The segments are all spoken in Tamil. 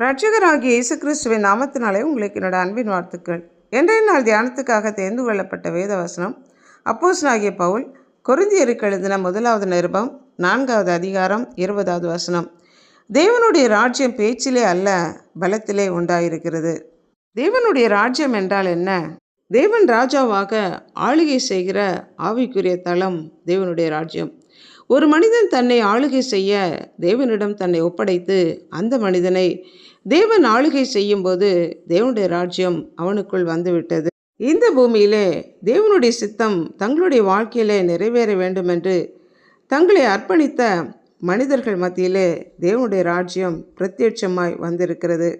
ரட்சகராகிய இயேசு கிறிஸ்துவின் நாமத்தினாலே உங்களுக்கு என்னோட அன்பின் வாழ்த்துக்கள். இன்றைய நாள் தியானத்துக்காக தேர்ந்து கொள்ளப்பட்ட வேத வசனம் அப்போஸ்தலனாகிய பவுல் கொருந்தியருக்கு எழுதின முதலாவது நிருபம் நான்காவது அதிகாரம் இருபதாவது வசனம். தேவனுடைய ராஜ்யம் பேச்சிலே அல்ல பலத்திலே உண்டாயிருக்கிறது. தேவனுடைய ராஜ்யம் என்றால் என்ன? தேவன் ராஜாவாக ஆளுகை செய்கிற ஆவிக்குரிய தளம் தேவனுடைய ராஜ்யம். ஒரு மனிதன் தன்னை ஆளுகை செய்ய தேவனிடம் தன்னை ஒப்படைத்து அந்த மனிதனை தேவன் ஆளுகை செய்யும்போது தேவனுடைய ராஜ்யம் அவனுக்குள் வந்துவிட்டது. இந்த பூமியிலே தேவனுடைய சித்தம் தங்களுடைய வாழ்க்கையிலே நிறைவேற வேண்டுமென்று தங்களை அர்ப்பணித்த மனிதர்கள் மத்தியிலே தேவனுடைய ராஜ்யம் பிரத்யட்சமாய் வந்திருக்கிறது.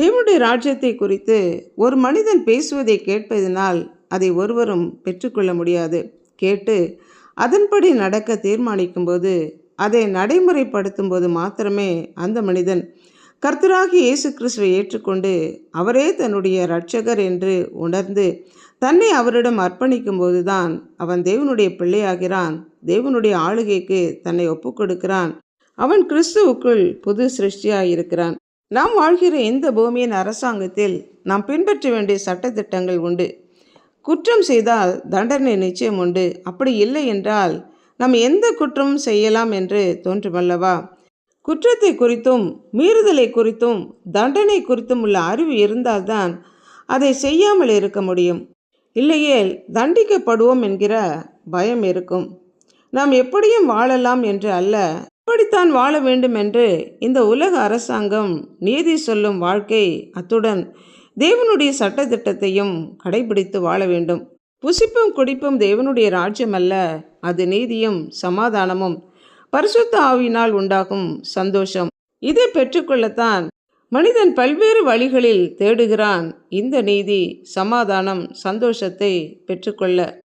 தேவனுடைய ராஜ்யத்தை குறித்து ஒரு மனிதன் பேசுவதை கேட்பதினால் அதை ஒருவரும் பெற்றுக்கொள்ள முடியாது. கேட்டு அதன்படி நடக்க தீர்மானிக்கும்போது அதை நடைமுறைப்படுத்தும் போது மாத்திரமே அந்த மனிதன் கர்த்தராகி இயேசு கிறிஸ்துவை ஏற்றுக்கொண்டு அவரே தன்னுடைய இரட்சகர் என்று உணர்ந்து தன்னை அவரிடம் அர்ப்பணிக்கும் போதுதான் அவன் தேவனுடைய பிள்ளையாகிறான். தேவனுடைய ஆளுகைக்கு தன்னை ஒப்புக்கொடுக்கிறான். அவன் கிறிஸ்துவுக்குள் புது சிருஷ்டியாயிருக்கிறான். நாம் வாழ்கிற இந்த பூமியின் அரசாங்கத்தில் நாம் பின்பற்ற வேண்டிய சட்டத்திட்டங்கள் உண்டு. குற்றம் செய்தால் தண்டனை நிச்சயம் உண்டு. அப்படி இல்லை என்றால் நாம் எந்த குற்றமும் செய்யலாம் என்று தோன்றுமல்லவா? குற்றத்தை குறித்தும் மீறுதலை குறித்தும் தண்டனை குறித்தும் உள்ள அறிவு இருந்தால்தான் அதை செய்யாமல் இருக்க முடியும். இல்லையேல் தண்டிக்கப்படுவோம் என்கிற பயம் இருக்கும். நாம் எப்படியும் வாழலாம் என்று அல்ல இப்படித்தான் வாழ வேண்டும் என்று இந்த உலக அரசாங்கம் நீதி சொல்லும் வாழ்க்கை அத்துடன் தேவனுடைய சட்டத்திட்டத்தையும் கடைபிடித்து வாழ வேண்டும். புசிப்பும் குடிப்பும் தேவனுடைய ராஜ்யம் அல்ல அது நீதியும் சமாதானமும் பரிசுத்த ஆவியினால் உண்டாகும் சந்தோஷம். இதை பெற்றுக்கொள்ளத்தான் மனிதன் பல்வேறு வழிகளில் தேடுகிறான். இந்த நீதி சமாதானம் சந்தோஷத்தை பெற்றுக்கொள்ள.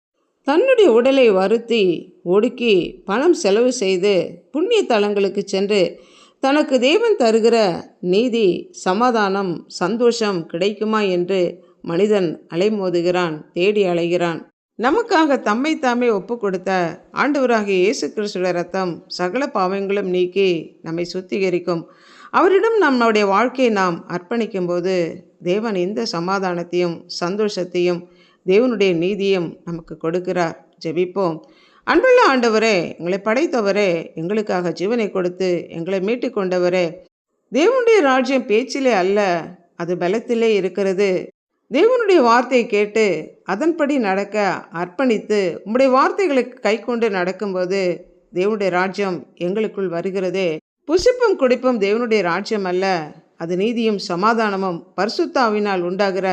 தன்னுடைய உடலை வருத்தி ஒடுக்கி பணம் செலவு செய்து புண்ணிய தலங்களுக்கு சென்று தனக்கு தேவன் தருகிற நீதி சமாதானம் சந்தோஷம் கிடைக்குமா என்று மனிதன் அலைமோதுகிறான் தேடி அலைகிறான். நமக்காக தம்மை தாமே ஒப்பு கொடுத்த ஆண்டவராகிய இயேசு கிறிஸ்துவ ரத்தம் சகல பாவங்களும் நீக்கி நம்மை சுத்திகரிக்கும். அவரிடம் நம்முடைய வாழ்க்கையை நாம் அர்ப்பணிக்கும் போது தேவன் இந்த சமாதானத்தையும் சந்தோஷத்தையும் தேவனுடைய நீதியும் நமக்கு கொடுக்கிறார். ஜெபிப்போம். அன்புள்ள ஆண்டவரே எங்களை படைத்தவரே எங்களுக்காக ஜீவனை கொடுத்து எங்களை மீட்டு கொண்டவரே தேவனுடைய ராஜ்யம் பேச்சிலே அல்ல அது பலத்திலே இருக்கிறது. தேவனுடைய வார்த்தையை கேட்டு அதன்படி நடக்க அர்ப்பணித்து உம்முடைய வார்த்தைகளுக்கு கை கொண்டு நடக்கும்போது தேவனுடைய ராஜ்யம் எங்களுக்குள் வருகிறதே. புசிப்பும் குடிப்பும் தேவனுடைய ராஜ்யம் அல்ல அது நீதியும் சமாதானமும் பரிசுத்தாவினால் உண்டாகிற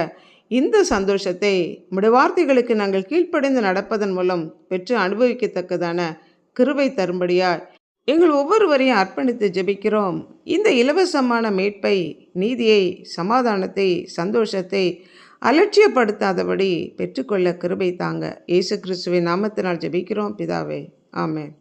இந்த சந்தோஷத்தை முடவார்த்தைகளுக்கு நாங்கள் கீழ்ப்படைந்து நடப்பதன் மூலம் பெற்று அனுபவிக்கத்தக்கதான கிருவை தரும்படியாய் எங்கள் ஒவ்வொருவரையும் அர்ப்பணித்து ஜெபிக்கிறோம். இந்த இலவசமான மீட்பை நீதியை சமாதானத்தை சந்தோஷத்தை அலட்சியப்படுத்தாதபடி பெற்றுக்கொள்ள கிருபை தாங்க. இயேசு கிறிஸ்துவின் நாமத்தினால் ஜெபிக்கிறோம். பிதாவே ஆமேன்.